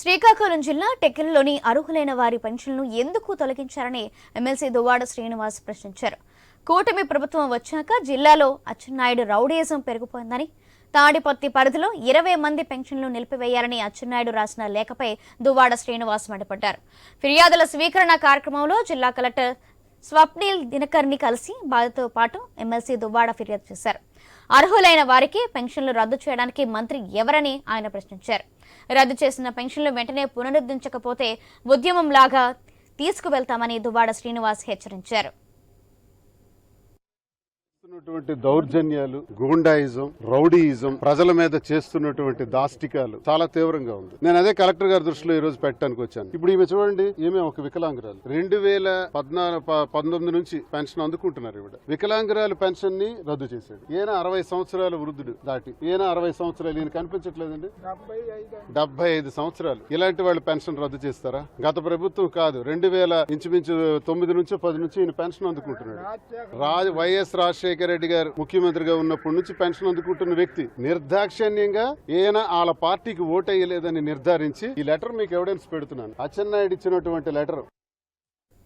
శ్రీకాకుళం జిల్లా టెక్కలిలోని అర్హులైన వారి పెన్షన్లను ఎందుకు తొలగించారని ఎమ్మెల్సీ దువ్వాడ శ్రీనివాస్ ప్రశ్నించారు. కూటమి ప్రభుత్వం వచ్చాక జిల్లాలో అచ్చెన్నాయుడు రౌడీయిజం పెరిగిపోయిందని తాడిపత్తి పరిధిలో ఇరవై మంది పెన్షన్లు నిలిపివేయాలని అచ్చెన్నాయుడు రాసిన లేఖపై దువ్వాడ శ్రీనివాస్ మండిపడ్డారు. ఫిర్యాదుల స్వీకరణ కార్యక్రమంలో జిల్లా కలెక్టర్ స్వప్నిల్ దినకర్ని కలిసి బాధతో పాటు ఎమ్మెల్సీ దువ్వాడ ఫిర్యాదు చేశారు. అర్హులైన వారికి పెన్షన్లు రద్దు చేయడానికి మంత్రి ఎవరని ఆయన ప్రశ్నించారు. రద్దు చేసిన పెన్షన్లు వెంటనే పునరుద్ధరించకపోతే ఉద్యమంలాగా తీసుకువెళ్తామని దువ్వాడ శ్రీనివాస్ హెచ్చరించారు. చేస్తున్నటువంటి దౌర్జన్యాలు గూండాయిజం రౌడీయిజం ప్రజల మీద చేస్తున్నటువంటి దాష్టికాలు చాలా తీవ్రంగా ఉంది. నేను అదే కలెక్టర్ గారి దృష్టిలో ఈ రోజు పెట్టడానికి వచ్చాను. ఇప్పుడు ఈమె చూడండి ఈమె ఒక వికలాంగురాలు. రెండు వేల పద్నాలుగు ప- పంతొమ్మిది నుంచి పెన్షన్ అందుకుంటున్నారు ఇవిడ వికలాంగురాలు పెన్షన్ని రద్దు చేశాడు. ఈయన అరవై సంవత్సరాల వృద్ధుడు దాటి. ఈయన అరవై సంవత్సరాలు ఈయన కనిపించట్లేదండి డెబ్బై ఐదు సంవత్సరాలు. ఇలాంటి వాళ్ళు పెన్షన్ రద్దు చేస్తారా? గత ప్రభుత్వం కాదు. రెండు వేల ఇంచుమించు తొమ్మిది నుంచి పది నుంచి ఈయన పెన్షన్ అందుకుంటున్నాడు. రాజు వైఎస్ రాజశేఖర రెడ్డి గారు ముఖ్యమంత్రిగా ఉన్నప్పటి నుంచి పెన్షన్ అందుకుంటున్న వ్యక్తి నిర్దాక్షిణ్యంగా ఈయన వాళ్ళ పార్టీకి ఓటేయలేదని నిర్ధారించి ఈ లెటర్ మీకు ఎవిడెన్స్ పెడుతున్నాను. అచ్చెన్నాయుడు ఇచ్చినటువంటి లెటర్